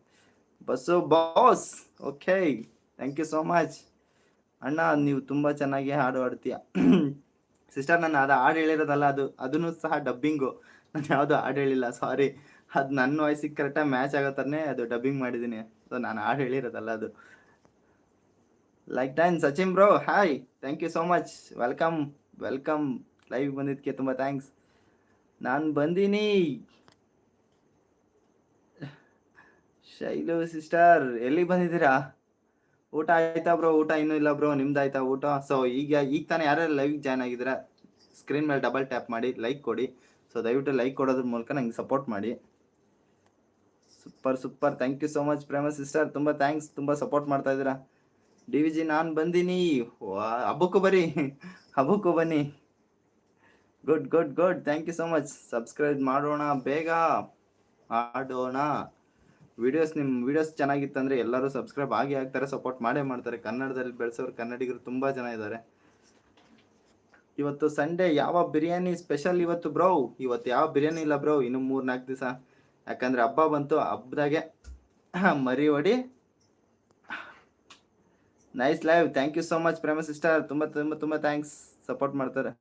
bus boss okay thank you so much ಅಣ್ಣ, ನೀವು ತುಂಬ ಚೆನ್ನಾಗಿ ಹಾಡು ಹಾಡ್ತೀಯ. ಸಿಸ್ಟರ್ ನಾನು ಅದು ಹಾಡು ಹೇಳಿರೋದಲ್ಲ, ಅದು, ಅದನ್ನು ಸಹ ಡಬ್ಬಿಂಗು ನಾನು ಯಾವುದು ಹಾಡು ಹೇಳಿಲ್ಲ ಸಾರಿ ಅದು ನನ್ನ ವಾಯ್ಸಿಗೆ ಕರೆಕ್ಟಾಗಿ ಮ್ಯಾಚ್ ಆಗೋ ಥರನೇ ಅದು ಡಬ್ಬಿಂಗ್ ಮಾಡಿದ್ದೀನಿ. ಸೊ ನಾನು ಹಾಡು ಹೇಳಿರೋದಲ್ಲ ಅದು. Like ಟೈನ್ Sachin bro hi thank you so much welcome welcome live ಬಂದಿದ್ದಕ್ಕೆ ತುಂಬ ಥ್ಯಾಂಕ್ಸ್ ನಾನು ಬಂದೀನಿ. ಶೈಲು ಸಿಸ್ಟರ್ ಎಲ್ಲಿ ಬಂದಿದ್ದೀರಾ? ಊಟ ಆಯ್ತಾ ಬ್ರೋ? ಊಟ ಇನ್ನೂ ಇಲ್ಲ ಬ್ರೋ. ನಿಮ್ದು ಆಯ್ತಾ ಊಟ? ಸೊ ಈಗ ಈಗ ತಾನೇ ಯಾರ್ಯಾರು ಲೈವ್ ಜಾಯ್ನ್ ಆಗಿದ್ರೆ ಸ್ಕ್ರೀನ್ ಮೇಲೆ ಡಬಲ್ ಟ್ಯಾಪ್ ಮಾಡಿ ಲೈಕ್ ಕೊಡಿ. ಸೊ ದಯವಿಟ್ಟು ಲೈಕ್ ಕೊಡೋದ್ರ ಮೂಲಕ ನಂಗೆ ಸಪೋರ್ಟ್ ಮಾಡಿ. Super super thank you so much Prema sister ತುಂಬ ಥ್ಯಾಂಕ್ಸ್ ತುಂಬ ಸಪೋರ್ಟ್ ಮಾಡ್ತಾ ಇದ್ದೀರಾ. ಡಿ ವಿ ಜಿ ನಾನು ಬಂದೀನಿ. ಹಬ್ಬಕ್ಕೂ ಬರೀ ಹಬ್ಬಕ್ಕೂ ಬನ್ನಿ. Good good good thank you so much subscribe ಮಾಡೋಣ ಬೇಗ. ಮಾಡೋಣ. ವಿಡಿಯೋಸ್ ನಿಮ್ಮ ವಿಡಿಯೋಸ್ ಚೆನ್ನಾಗಿತ್ತಂದ್ರೆ ಎಲ್ಲರೂ ಸಬ್ಸ್ಕ್ರೈಬ್ ಆಗಿ ಆಗ್ತಾರೆ ಸಪೋರ್ಟ್ ಮಾಡೇ ಮಾಡ್ತಾರೆ. ಕನ್ನಡದಲ್ಲಿ ಬೆಳೆಸೋರು, ಕನ್ನಡಿಗರು ತುಂಬ ಜನ ಇದ್ದಾರೆ. ಇವತ್ತು ಸಂಡೇ ಯಾವ ಬಿರಿಯಾನಿ ಸ್ಪೆಷಲ್ ಇವತ್ತು ಬ್ರೋ ಇವತ್ತು ಯಾವ ಬಿರಿಯಾನಿ ಇಲ್ಲ ಬ್ರೋ ಇನ್ನು ಮೂರು ನಾಲ್ಕು ದಿವಸ. ಯಾಕಂದರೆ ಹಬ್ಬ ಬಂತು, ಹಬ್ಬದಾಗೆ ಮರಿ ಹೊಡಿ nice live thank you so much Prema sister ತುಂಬ ತುಂಬ ತುಂಬ ಥ್ಯಾಂಕ್ಸ್ ಸಪೋರ್ಟ್ ಮಾಡ್ತಾರೆ.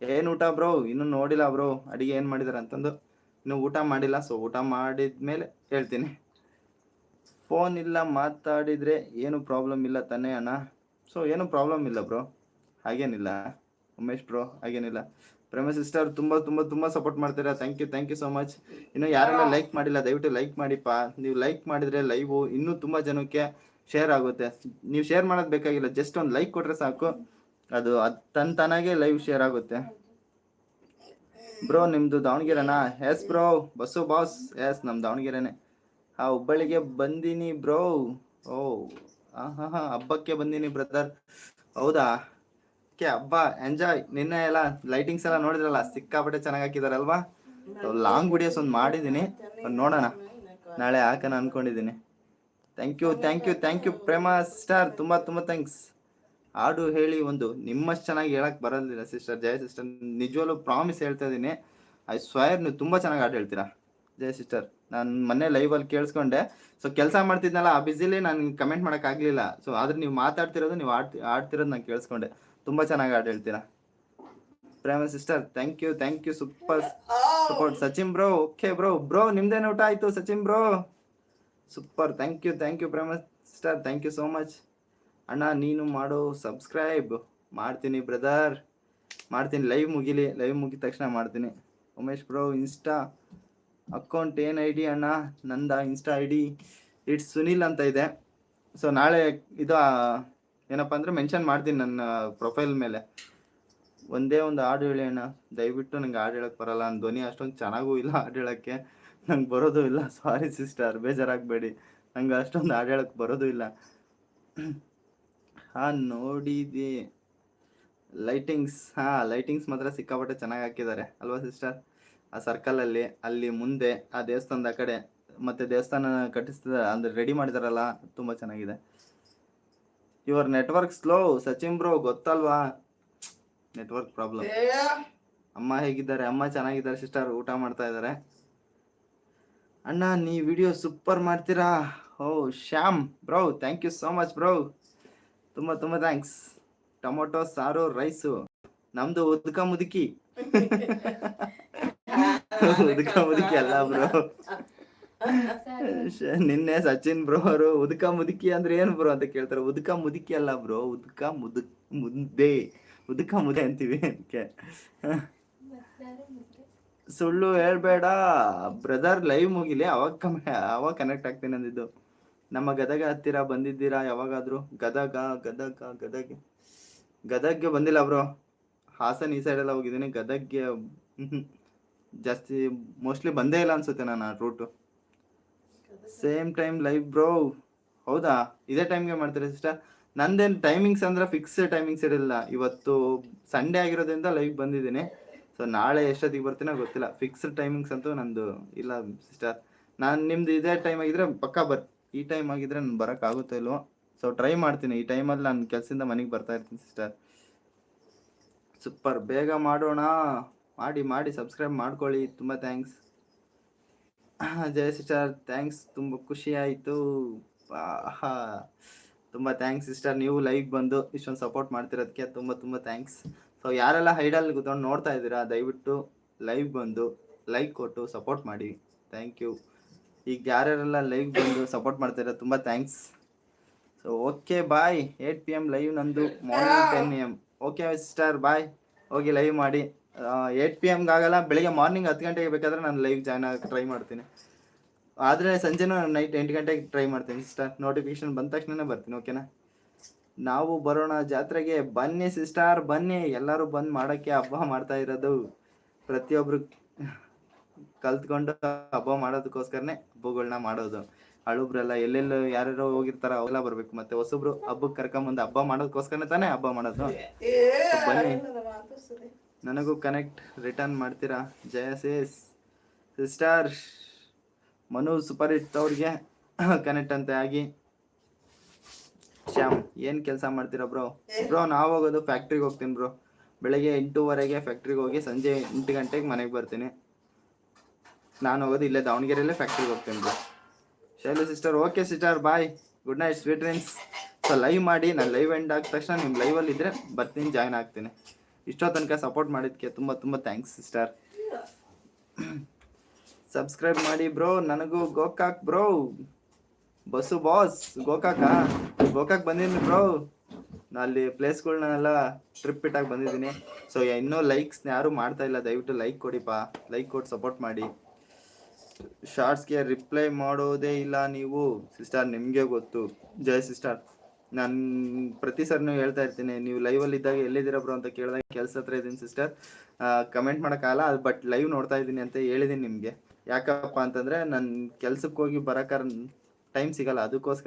ಏನು ಊಟ ಬ್ರೋ ಇನ್ನೂ ನೋಡಿಲ್ಲ ಬ್ರೋ ಅಡಿಗೆ ಏನು ಮಾಡಿದಾರೆ ಅಂತಂದು? ಇನ್ನು ಊಟ ಮಾಡಿಲ್ಲ ಸೊ ಊಟ ಮಾಡಿದ್ಮೇಲೆ ಹೇಳ್ತೀನಿ. ಫೋನ್ ಇಲ್ಲ, ಮಾತಾಡಿದರೆ ಏನು ಪ್ರಾಬ್ಲಮ್ ಇಲ್ಲ ತಾನೇ ಅಣ್ಣ? ಸೊ ಏನು ಪ್ರಾಬ್ಲಮ್ ಇಲ್ಲ ಬ್ರೋ ಹಾಗೇನಿಲ್ಲ. ಉಮೇಶ್ ಬ್ರೋ ಹಾಗೇನಿಲ್ಲ. ಪ್ರೇಮ ಸಿಸ್ಟರ್ ತುಂಬ ತುಂಬ ತುಂಬ ಸಪೋರ್ಟ್ ಮಾಡ್ತೀರಾ? Thank you thank you so much ಇನ್ನು ಯಾರೆಲ್ಲ ಲೈಕ್ ಮಾಡಿಲ್ಲ, ದಯವಿಟ್ಟು ಲೈಕ್ ಮಾಡಿಪ್ಪ. ನೀವು ಲೈಕ್ ಮಾಡಿದರೆ ಲೈವು ಇನ್ನೂ ತುಂಬ ಜನಕ್ಕೆ ಶೇರ್ ಆಗುತ್ತೆ. ನೀವು ಶೇರ್ ಮಾಡೋದು ಬೇಕಾಗಿಲ್ಲ ಜಸ್ಟ್ ಒಂದು ಲೈಕ್ ಕೊಟ್ಟರೆ ಸಾಕು. ಅದು ಅದು ತನ್ನ ತಾನಾಗೆ ಲೈವ್ ಶೇರ್ ಆಗುತ್ತೆ. ಬ್ರೋ ನಿಮ್ದು ದಾವಣಗೆರೆನಾ? Yes bro bus boss yes ನಮ್ಮ ದಾವಣಗೆರೆನೆ. ಆ ಹುಬ್ಬಳ್ಳಿಗೆ ಬಂದೀನಿ ಬ್ರೋ ಓ ಆಹಾ ಹಬ್ಬಕ್ಕೆ ಬಂದೀನಿ ಬ್ರದರ್ ಹೌದಾ? ಹಬ್ಬ ಎಂಜಾಯ್ ನಿನ್ನೆ ಎಲ್ಲ ಲೈಟಿಂಗ್ಸ್ ಎಲ್ಲ ನೋಡಿದ್ರಲ್ಲ? ಸಿಕ್ಕಾಪಟ್ಟೆ ಚೆನ್ನಾಗಿ ಹಾಕಿದಾರಲ್ವಾ? ಲಾಂಗ್ ವಿಡಿಯೋಸ್ ಒಂದು ಮಾಡಿದ್ದೀನಿ ನೋಡೋಣ. ನಾಳೆ ಹಾಕೋಣ ಅನ್ಕೊಂಡಿದ್ದೀನಿ thank you thank you thank you Prema star ತುಂಬ ತುಂಬ ಥ್ಯಾಂಕ್ಸ್ ಹಾಡು ಹೇಳಿ ಒಂದು ನಿಮ್ಮಷ್ಟು ಚೆನ್ನಾಗಿ ಹೇಳಕ್ ಬರೋದಿಲ್ಲ ಸಿಸ್ಟರ್ ಜಯ ಸಿಸ್ಟರ್ ನಿಜವಾಗ್ಲೂ ಪ್ರಾಮಿಸ್ ಹೇಳ್ತಾ ಇದ್ದೀನಿ. ಐ ಸ್ವಯರ್ ನೀವು ತುಂಬಾ ಚೆನ್ನಾಗಿ ಹಾಡು ಹೇಳ್ತೀರಾ. ಜಯ ಸಿಸ್ಟರ್ ನಾನು ಮೊನ್ನೆ ಲೈವ್ ಅಲ್ಲಿ ಕೇಳಿಸ್ಕೊಂಡೆ. ಸೊ ಕೆಲಸ ಮಾಡ್ತಿದ್ನಲ್ಲ, ಆ ಬಿಸಿಲಿ ನಾನು ಕಮೆಂಟ್ ಮಾಡೋಕ್ಕಾಗಲಿಲ್ಲ ಸೊ ಆದ್ರೆ ನೀವು ಮಾತಾಡ್ತಿರೋದು, ನೀವು ಆಡ್ತಿ ಆಡ್ತಿರೋದು ನಾನು ಕೇಳಿಸ್ಕೊಂಡೆ. ತುಂಬಾ ಚೆನ್ನಾಗಿ ಹಾಡು ಹೇಳ್ತೀರಾ. Prema sister thank you thank you super support Sachin bro okay bro bro ನಿಮ್ದೇನು ಊಟ ಆಯ್ತು Sachin bro super thank you thank you Prema sister thank you so much ಅಣ್ಣ, ನೀನು ಮಾಡೋ ಸಬ್ಸ್ಕ್ರೈಬ್ ಮಾಡ್ತೀನಿ ಬ್ರದರ್ ಮಾಡ್ತೀನಿ ಲೈವ್ ಮುಗಿಲಿ ಲೈವ್ ಮುಗಿದ ತಕ್ಷಣ ಮಾಡ್ತೀನಿ. ಉಮೇಶ್ ಬ್ರೋ ಇನ್ಸ್ಟಾ ಅಕೌಂಟ್ ಏನು ಐ ಡಿ ಅಣ್ಣ? ನಂದ Insta I D it's Sunil ಅಂತ ಇದೆ. ಸೊ ನಾಳೆ ಇದು ಏನಪ್ಪ ಅಂದರೆ ಮೆನ್ಷನ್ ಮಾಡ್ತೀನಿ ನನ್ನ ಪ್ರೊಫೈಲ್ ಮೇಲೆ. ಒಂದೇ ಒಂದು ಹಾಡು ಹೇಳಿ ಅಣ್ಣ. ದಯವಿಟ್ಟು ನಂಗೆ ಹಾಡು ಹೇಳಕ್ಕೆ ಬರಲ್ಲ. ನನ್ನ ಧ್ವನಿ ಅಷ್ಟೊಂದು ಚೆನ್ನಾಗೂ ಇಲ್ಲ ಹಾಡು ಹೇಳೋಕ್ಕೆ. ನಂಗೆ ಬರೋದು ಇಲ್ಲ. ಸಾರಿ ಸಿಸ್ಟರ್ ಬೇಜಾರಾಗಬೇಡಿ. ನಂಗೆ ಅಷ್ಟೊಂದು ಹಾಡು ಹೇಳಕ್ಕೆ ಬರೋದು ಇಲ್ಲ. ಹಾಂ ನೋಡಿದೆ. ಲೈಟಿಂಗ್ಸ್ ಹಾ ಲೈಟಿಂಗ್ಸ್ ಮಾತ್ರ ಸಿಕ್ಕಾಪಟ್ಟೆ ಚೆನ್ನಾಗಿ ಹಾಕಿದ್ದಾರೆ. ಅಲ್ವಾ ಸಿಸ್ಟರ್ ಆ ಸರ್ಕಲಲ್ಲಿ ಅಲ್ಲಿ ಮುಂದೆ ಆ ದೇವಸ್ಥಾನದ ಕಡೆ ಮತ್ತೆ ದೇವಸ್ಥಾನ ಕಟ್ಟಿಸ್ತ ಅಂದ್ರೆ ರೆಡಿ ಮಾಡಿದಾರಲ್ಲ ತುಂಬ ಚೆನ್ನಾಗಿದೆ. Your network slow Sachin bro ಗೊತ್ತಲ್ವಾ? ನೆಟ್ವರ್ಕ್ ಪ್ರಾಬ್ಲಮ್ ಅಮ್ಮ ಹೇಗಿದ್ದಾರೆ? ಅಮ್ಮ ಚೆನ್ನಾಗಿದ್ದಾರೆ ಸಿಸ್ಟರ್ ಊಟ ಮಾಡ್ತಾ ಇದ್ದಾರೆ? ಅಣ್ಣ ನೀ ವಿಡಿಯೋ ಸೂಪರ್ ಮಾಡ್ತೀರಾ? ಓ Shyam bro thank you so much bro ತುಂಬ ತುಂಬ ಥ್ಯಾಂಕ್ಸ್ ಟೊಮೊಟೊ ಸಾರು ರೈಸು ನಮ್ದು ಉದ್ಕ ಮುದುಕಿ. ಉದ್ಕ ಮುದುಕಿ ಅಲ್ಲ ಬ್ರೋ ನಿನ್ನೆ ಸಚಿನ್ ಬ್ರೋ ಅವರು ಉದ್ಕ ಮುದುಕಿ ಅಂದ್ರೆ ಏನ್ ಬ್ರೋ ಅಂತ ಕೇಳ್ತಾರೆ. ಉದ್ಕ ಮುದುಕಿ ಅಲ್ಲ ಬ್ರೋ ಉದ್ಕ ಮುದುಕ್ ಮುದ್ದೆ. ಉದ್ಕ ಮುದ್ದೆ ಅಂತೀವಿ ಅದಕ್ಕೆ. ಸುಳ್ಳು ಹೇಳ್ಬೇಡ. ಬ್ರದರ್ ಲೈವ್ ಮುಗಿಲಿ. ಅವಾಗ ಕಮ್ಮಿ ಅವಾಗ ಕನೆಕ್ಟ್ ಆಗ್ತೀನಿ ಅಂದಿದ್ದು. ನಮ್ಮ ಗದಗ ಹತ್ತಿರ ಬಂದಿದ್ದೀರಾ? ಯಾವಾಗಾದರೂ? ಗದಗ ಗದಗ ಗದಗ. ಗದಗ್ಗೆ ಬಂದಿಲ್ಲ ಬ್ರೋ. ಹಾಸನ ಈ ಸೈಡ್ ಎಲ್ಲ ಹೋಗಿದ್ದೀನಿ. ಗದಗ್ಗೆ ಜಾಸ್ತಿ ಮೋಸ್ಟ್ಲಿ ಬಂದೇ ಇಲ್ಲ ಅನ್ಸುತ್ತೆ ನಾನು ಆ route same time live bro ಹೌದಾ? ಇದೇ ಟೈಮ್ಗೆ ಮಾಡ್ತಾರೆ ಸಿಸ್ಟರ್ ನಂದೇನು ಟೈಮಿಂಗ್ಸ್ ಅಂದ್ರೆ ಫಿಕ್ಸ್ ಟೈಮಿಂಗ್ಸ್ ಇರಲಿಲ್ಲ. ಇವತ್ತು ಸಂಡೇ ಆಗಿರೋದ್ರಿಂದ ಲೈವ್ ಬಂದಿದ್ದೀನಿ. ಸೊ ನಾಳೆ ಎಷ್ಟೊತ್ತಿಗೆ ಬರ್ತೀನೋ ಗೊತ್ತಿಲ್ಲ. ಫಿಕ್ಸ್ಡ್ ಟೈಮಿಂಗ್ಸ್ ಅಂತೂ ನಂದು ಇಲ್ಲ ಸಿಸ್ಟರ್ ನಾನು ನಿಮ್ದು ಇದೇ ಟೈಮ್ ಆಗಿದ್ರೆ ಪಕ್ಕಾ ಬರ್ ಈ ಟೈಮ್ ಆಗಿದ್ರೆ ನಾನು ಬರೋಕ್ಕಾಗುತ್ತೋ ಇಲ್ವೋ? ಸೊ ಟ್ರೈ ಮಾಡ್ತೀನಿ. ಈ ಟೈಮಲ್ಲಿ ನಾನು ಕೆಲಸದಿಂದ ಮನೆಗೆ ಬರ್ತಾ ಇರ್ತೀನಿ ಸಿಸ್ಟರ್ ಸೂಪರ್ ಬೇಗ ಮಾಡೋಣ. ಮಾಡಿ ಮಾಡಿ ಸಬ್ಸ್ಕ್ರೈಬ್ ಮಾಡ್ಕೊಳ್ಳಿ. ತುಂಬ ಥ್ಯಾಂಕ್ಸ್ ಜಯ ಸಿಸ್ಟರ್ ಥ್ಯಾಂಕ್ಸ್ ತುಂಬ ಖುಷಿ ಆಯಿತು. ತುಂಬ ಥ್ಯಾಂಕ್ಸ್ ಸಿಸ್ಟರ್ ನೀವು ಲೈವ್ ಬಂದು ಇಷ್ಟೊಂದು ಸಪೋರ್ಟ್ ಮಾಡ್ತಿರೋದಕ್ಕೆ ತುಂಬ ತುಂಬ ಥ್ಯಾಂಕ್ಸ್ ಸೊ ಯಾರೆಲ್ಲ ಹೈಡಲ್ಲಿ ಕೂತ್ಕೊಂಡು ನೋಡ್ತಾ ಇದ್ದೀರಾ, ದಯವಿಟ್ಟು ಲೈವ್ ಬಂದು ಲೈಕ್ ಕೊಟ್ಟು ಸಪೋರ್ಟ್ ಮಾಡಿ. ಥ್ಯಾಂಕ್ ಯು ಈಗ ಯಾರ್ಯಾರೆಲ್ಲ ಲೈವ್ ಬಂದು ಸಪೋರ್ಟ್ ಮಾಡ್ತಾರೆ ತುಂಬ thanks so okay bye eight P M live ನಂದು morning ten M okay sister bye ಹೋಗಿ ಲೈವ್ ಮಾಡಿ. ಏಟ್ ಪಿ ಎಮ್ಗೆ ಆಗಲ್ಲ ಬೆಳಿಗ್ಗೆ ಮಾರ್ನಿಂಗ್ ಹತ್ತು ಗಂಟೆಗೆ ಬೇಕಾದ್ರೆ ನಾನು ಲೈವ್ ಜಾಯ್ನ್ ಆಗಿ ಟ್ರೈ ಮಾಡ್ತೀನಿ. ಆದರೆ ಸಂಜೆನೂ ನೈಟ್ ಎಂಟು ಗಂಟೆಗೆ ಟ್ರೈ ಮಾಡ್ತೀನಿ ಸಿಸ್ಟರ್ ನೋಟಿಫಿಕೇಶನ್ ಬಂದ ತಕ್ಷಣನೇ ಬರ್ತೀನಿ ಓಕೆನಾ ನಾವು ಬರೋಣ ಜಾತ್ರೆಗೆ ಬನ್ನಿ ಸಿಸ್ಟರ್ ಬನ್ನಿ. ಎಲ್ಲರೂ ಬಂದು ಮಾಡೋಕ್ಕೆ ಹಬ್ಬ ಮಾಡ್ತಾ ಇರೋದು. ಪ್ರತಿಯೊಬ್ಬರು ಕಲ್ತ್ಕೊಂಡು ಹಬ್ಬ ಮಾಡೋದಕ್ಕೋಸ್ಕರನೇ ಹಬ್ಬಗಳನ್ನ ಮಾಡೋದು. ಹಳುಬ್ರೆಲ್ಲ ಎಲ್ಲೆಲ್ಲ ಯಾರ್ಯಾರೋ ಹೋಗಿರ್ತಾರ ಅವೆಲ್ಲ ಬರ್ಬೇಕು. ಮತ್ತೆ ಹೊಸಬ್ರು ಹಬ್ಬಕ್ಕೆ ಕರ್ಕೊಂಬಂದು ಹಬ್ಬ ಮಾಡೋದಕ್ಕೋಸ್ಕರನೇ ತಾನೇ ಹಬ್ಬ ಮಾಡೋದು. ಬನ್ನಿ. ನನಗೂ ಕನೆಕ್ಟ್ ರಿಟರ್ನ್ ಮಾಡ್ತೀರಾ? Jaya says sister Manu super hit ಅವ್ರಿಗೆ ಕನೆಕ್ಟ್ ಅಂತ ಆಗಿ. ಶ್ಯಾಮ್ ಏನ್ ಕೆಲಸ ಮಾಡ್ತೀರಾ ಬ್ರೋ? ಬ್ರೋ ನಾವು ಹೋಗೋದು ಫ್ಯಾಕ್ಟ್ರಿಗೆ ಹೋಗ್ತೀನಿ ಬ್ರೋ. ಬೆಳಗ್ಗೆ ಎಂಟೂವರೆಗೆ ಫ್ಯಾಕ್ಟ್ರಿಗೆ ಹೋಗಿ ಸಂಜೆ ಎಂಟು ಗಂಟೆಗೆ ಮನೆಗೆ ಬರ್ತೀನಿ. ನಾನು ಹೋಗೋದು ಇಲ್ಲೇ ದಾವಣಗೆರೆಯಲ್ಲೇ ಫ್ಯಾಕ್ಟ್ರಿಗೆ ಹೋಗ್ತೀನಿ Shailu sister okay sister bye good night sweet dreams so live ಮಾಡಿ, ನಾನು ಲೈವ್ ಎಂಡ್ ಆದ ತಕ್ಷಣ ನಿಮ್ಮ ಲೈವಲ್ಲಿ ಇದ್ದರೆ ಬರ್ತೀನಿ ಜಾಯ್ನ್ ಆಗ್ತೀನಿ. ಇಷ್ಟೋ ತನಕ ಸಪೋರ್ಟ್ ಮಾಡಿದ್ದಕ್ಕೆ ತುಂಬ ತುಂಬ ಥ್ಯಾಂಕ್ಸ್ ಸಿಸ್ಟರ್ ಸಬ್ಸ್ಕ್ರೈಬ್ ಮಾಡಿ ಬ್ರೋ ನನಗೂ Gokak bro bus boss Gokak. Gokak ಬಂದಿದ್ದೀನಿ ಬ್ರೋ ಅಲ್ಲಿ ಪ್ಲೇಸ್ಗಳನ್ನೆಲ್ಲ ಟ್ರಿಪ್ ಇಟ್ಟಾಗಿ ಬಂದಿದ್ದೀನಿ. ಸೊ ಇನ್ನೂ ಲೈಕ್ಸ್ನ ಯಾರೂ ಮಾಡ್ತಾ ಇಲ್ಲ, ದಯವಿಟ್ಟು ಲೈಕ್ ಕೊಡಿಪ್ಪ. ಲೈಕ್ ಕೊಟ್ಟು ಸಪೋರ್ಟ್ ಮಾಡಿ. ಶಾರ್ಟ್ಸ್ಗೆ ರಿಪ್ಲೈ ಮಾಡೋದೇ ಇಲ್ಲ ನೀವು. ಸಿಸ್ಟರ್, ನಿಮಗೆ ಗೊತ್ತು. ಜಯ ಸಿಸ್ಟರ್. ನಾನು ಪ್ರತಿ ಸರ್ನು ಹೇಳ್ತಾ ಇರ್ತೀನಿ, ನೀವು ಲೈವಲ್ಲಿ ಇದ್ದಾಗ ಎಲ್ಲಿದ್ದೀರಾ ಬ್ರೋ ಅಂತ ಕೇಳಿದಾಗ ಕೆಲಸ ಹತ್ರ ಇದ್ದೀನಿ ಸಿಸ್ಟರ್. ಕಮೆಂಟ್ ಮಾಡೋಕ್ಕಾಗಲ್ಲ ಬಟ್ ಲೈವ್ ನೋಡ್ತಾ ಇದ್ದೀನಿ ಅಂತ ಹೇಳಿದ್ದೀನಿ ನಿಮಗೆ. ಯಾಕಪ್ಪ ಅಂತಂದರೆ ನನ್ನ ಕೆಲ್ಸಕ್ಕೆ ಹೋಗಿ ಬರೋಕಾರ ಟೈಮ್ ಸಿಗಲ್ಲ, ಅದಕ್ಕೋಸ್ಕರ